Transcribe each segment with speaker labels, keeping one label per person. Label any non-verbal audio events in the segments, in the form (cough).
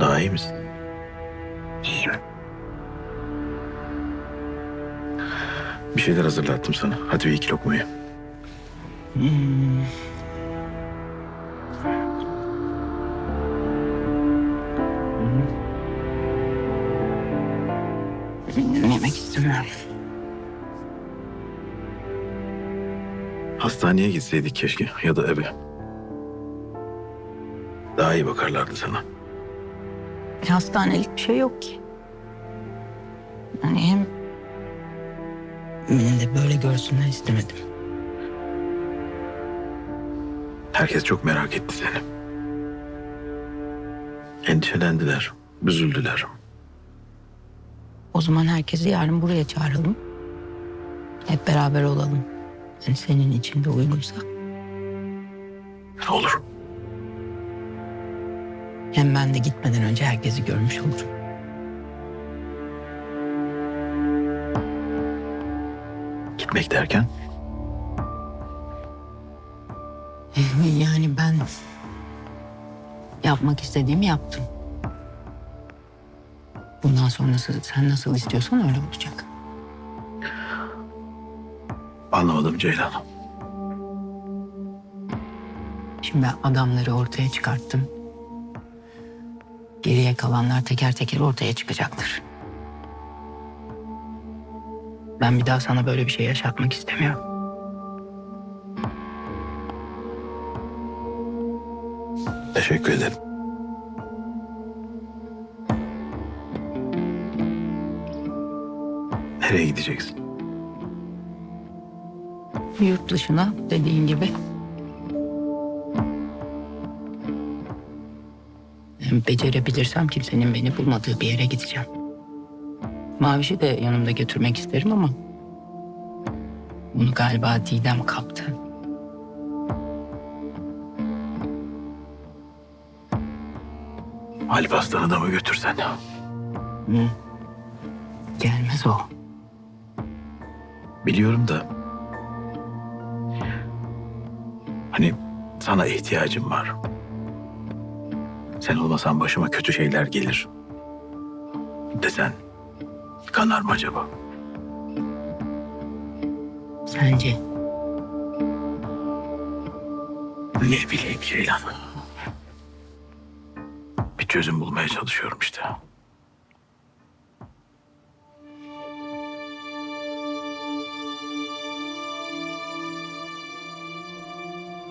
Speaker 1: Daha iyi misin?
Speaker 2: İyiyim.
Speaker 1: Bir şeyler hazırlattım sana. Hadi bir iki lokma ye.
Speaker 2: Yemek istemiyorum.
Speaker 1: Hastaneye gitseydik keşke ya da eve. Daha iyi bakarlardı sana.
Speaker 2: Hastanelik bir şey yok ki. Yani hem beni de böyle görsünler istemedim.
Speaker 1: Herkes çok merak etti seni. Endişelendiler, üzüldüler.
Speaker 2: O zaman herkesi yarın buraya çağıralım. Hep beraber olalım. Yani senin için de uygunsa.
Speaker 1: Olur.
Speaker 2: Hem ben de gitmeden önce herkesi görmüş olurum.
Speaker 1: Gitmek derken (laughs)
Speaker 2: Yani ben yapmak istediğimi yaptım. Bundan sonrası sen nasıl istiyorsan öyle olacak.
Speaker 1: anlamadım Ceylan.
Speaker 2: Şimdi ben adamları ortaya çıkarttım. Geriye kalanlar teker teker ortaya çıkacaktır. Ben bir daha sana böyle bir şey yaşatmak istemiyorum.
Speaker 1: Teşekkür ederim. Nereye gideceksin?
Speaker 2: Yurt dışına dediğin gibi. Hem Becerebilirsem kimsenin beni bulmadığı bir yere gideceğim. Maviş'i de yanımda götürmek isterim ama... ...bunu galiba Didem kaptı.
Speaker 1: Alp Aslan'ı da mı götürsen?
Speaker 2: Hı. Gelmez o.
Speaker 1: Biliyorum da... Hani sana ihtiyacım var. Sen olmasan başıma kötü şeyler gelir. Desen kanar mı acaba?
Speaker 2: Sence?
Speaker 1: Ne bileyim Ceylan. Bir çözüm bulmaya çalışıyorum işte.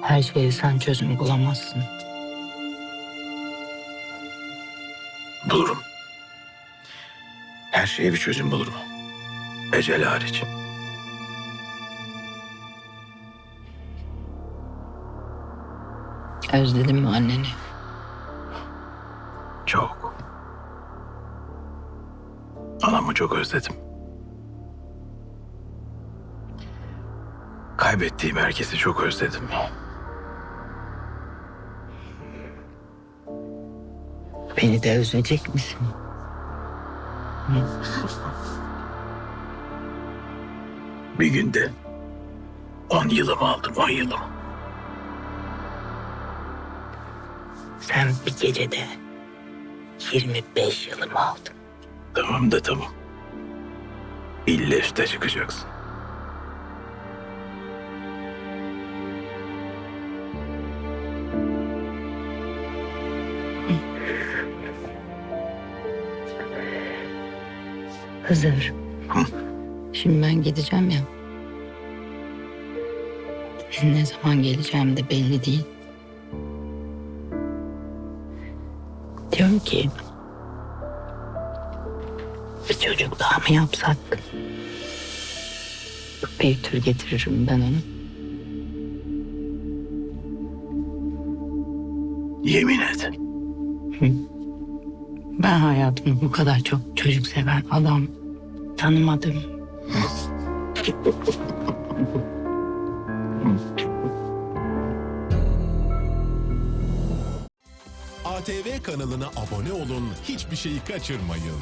Speaker 2: Her şeye sen çözüm bulamazsın.
Speaker 1: Bulurum. Her şeye bir çözüm bulurum. Ecel hariç.
Speaker 2: Özledin mi anneni?
Speaker 1: Çok. Anamı çok özledim. Kaybettiğim herkesi çok özledim.
Speaker 2: Beni de özleyecek misin? (laughs)
Speaker 1: Bir günde on yılımı aldım, on yılım.
Speaker 2: Sen bir gecede 25 yılımı aldın.
Speaker 1: Tamam da tamam. İlle üste çıkacaksın.
Speaker 2: Hızır. Şimdi ben gideceğim ya. Ne zaman geleceğim de belli değil. Diyorum ki... Bir çocuk daha mı yapsak? Büyütür getiririm ben onu.
Speaker 1: Yemin et.
Speaker 2: Ben hayatımda bu kadar çok çocuk seven adam tanımadım.
Speaker 3: ATV kanalına abone olun, hiçbir şeyi kaçırmayın.